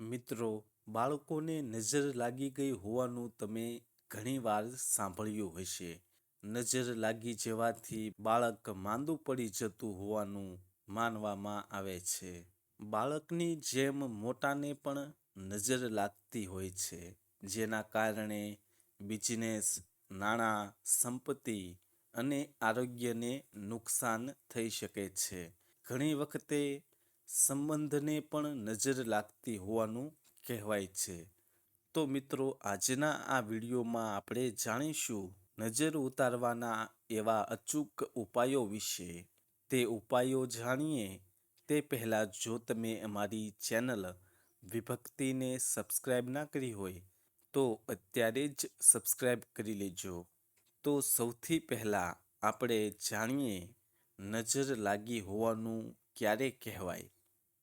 મિત્રો, બાળકોને નજર લાગી ગઈ હોવાનું તમે ઘણીવાર સાંભળ્યું હશે. નજર લાગી જવાથી બાળક માંદું પડી જતું હોવાનું માનવામાં આવે છે. બાળકની જેમ મોટાને પણ નજર લાગતી હોય છે, જેના કારણે બિઝનેસ, નાણાં, સંપત્તિ અને આરોગ્યને નુકસાન થઈ શકે છે. ઘણી વખતે સંબંધને પણ નજર લાગતી હોવાનું કહેવાય છે. તો મિત્રો, આજના આ વિડીયોમાં આપણે જાણીશું નજર ઉતારવાના એવા અચૂક ઉપાયો વિશે. તે ઉપાયો જાણીએ તે પહેલાં જો તમે અમારી ચેનલ વિભક્તિને સબસ્ક્રાઈબ ના કરી હોય, તો અત્યારે જ સબસ્ક્રાઈબ કરી લેજો. તો સૌથી પહેલાં આપણે જાણીએ નજર લાગી હોવાનું ક્યારે કહેવાય?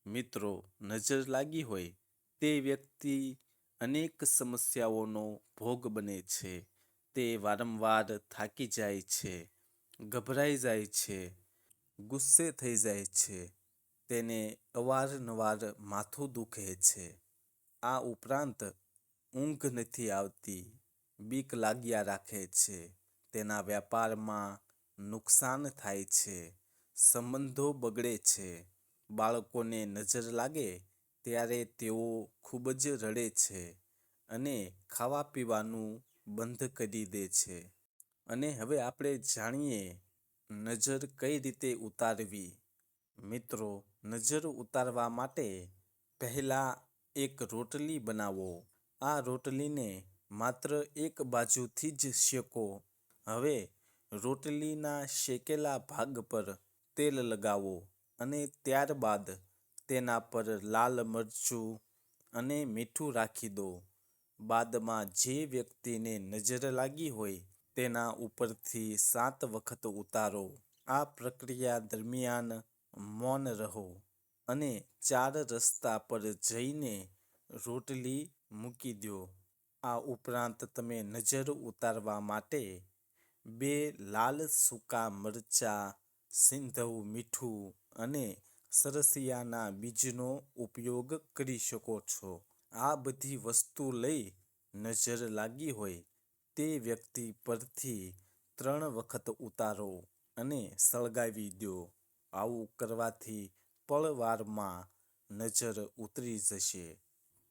મિત્રો નજર લાગી હોય તે વ્યક્તિ અનેક સમસ્યાઓનો ભોગ બને છે. તે વારંવાર થાકી જાય છે, ગભરાઈ જાય છે, ગુસ્સે થઈ જાય છે, તેને અવારનવાર માથું દુખે છે. આ ઉપરાંત ઊંઘ નથી આવતી, બીક લાગ્યા રાખે છે, તેના વ્યાપારમાં નુકસાન થાય છે, સંબંધો બગડે છે બાળકોને નજર લાગે, ત્યારે તેઓ ખૂબ જ રડે છે અને ખાવા પીવાનું બંધ કરી દે છે. અને હવે આપણે જાણીએ નજર કઈ રીતે ઉતારવી. મિત્રો, નજર ઉતારવા માટે પહેલાં એક રોટલી બનાવો. આ રોટલીને માત્ર એક બાજુથી જ શેકો. હવે રોટલીના શેકેલા ભાગ પર તેલ લગાવો. અને ત્યારબાદ તેના પર લાલ મરચું અને મીઠું રાખી દો. બાદમાં જે વ્યક્તિને નજર લાગી હોય તેના ઉપરથી સાત વખત ઉતારો. આ પ્રક્રિયા દરમિયાન મૌન રહો અને ચાર રસ્તા પર જઈને રોટલી મૂકી દો. આ ઉપરાંત તમે નજર ઉતારવા માટે બે લાલ સૂકા મરચાં, સિંધવ મીઠું અને સરસિયાના બીજનો ઉપયોગ કરી શકો છો. આ બધી વસ્તુ લઈ નજર લાગી હોય તે વ્યક્તિ પરથી ત્રણ વખત ઉતારો અને સળગાવી દો. આવું કરવાથી પળવારમાં નજર ઉતરી જશે.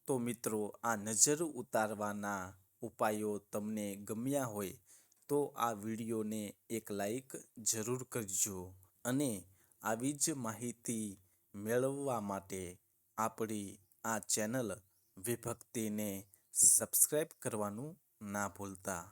તો મિત્રો, આ નજર ઉતારવાના ઉપાયો તમને ગમ્યા હોય તો આ વિડીયોને એક લાઈક જરૂર કરજો અને આવી જ માહિતી મેળવવા માટે આપણી આ ચેનલ વિભક્તિને સબસ્ક્રાઈબ કરવાનું ના ભૂલતા.